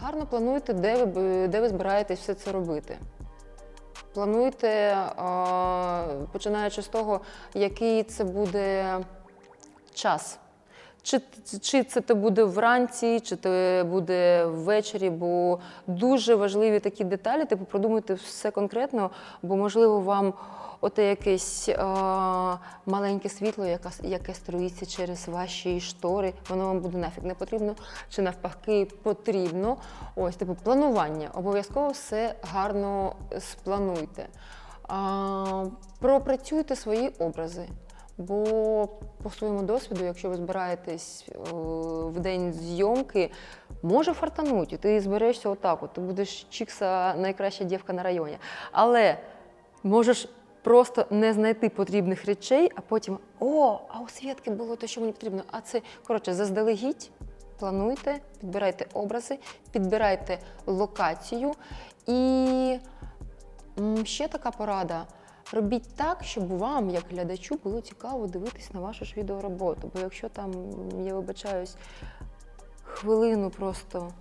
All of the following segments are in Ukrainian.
Гарно плануйте, де ви, де ви збираєтесь все це робити. Плануйте, починаючи з того, який це буде час. Чи, чи це те буде вранці, чи це буде ввечері, бо дуже важливі такі деталі, типу продумуйте все конкретно, бо можливо вам оте якесь е, маленьке світло, яке, яке струїться через ваші штори, воно вам буде нафіг не потрібно, чи навпаки потрібно. Ось, типу, планування. Обов'язково все гарно сплануйте. А, пропрацюйте свої образи. Бо по своєму досвіду, якщо ви збираєтесь е, в день зйомки, може фартануть, і ти зберешся отак. От, ти будеш чікса найкраща дівка на районі. Але можеш просто не знайти потрібних речей, а потім о, а у Свєтки було те, що мені потрібно. А це коротше, заздалегідь. Плануйте, підбирайте образи, підбирайте локацію. І ще така порада. Робіть так, щоб вам, як глядачу, було цікаво дивитись на вашу ж відеороботу. Бо якщо там, я вибачаюсь, хвилину просто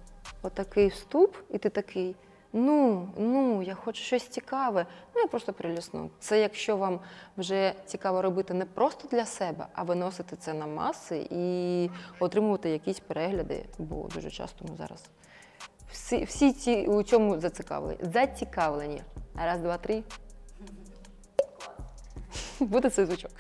отакий вступ, і ти такий. Ну, ну, я хочу щось цікаве. Ну, я просто прилісну. Це якщо вам вже цікаво робити не просто для себе, а виносити це на маси і отримувати якісь перегляди. Бо дуже часто ми зараз всі, всі ці у цьому зацікавлені. Зацікавлені. Раз, два, три. Буде цей звучок.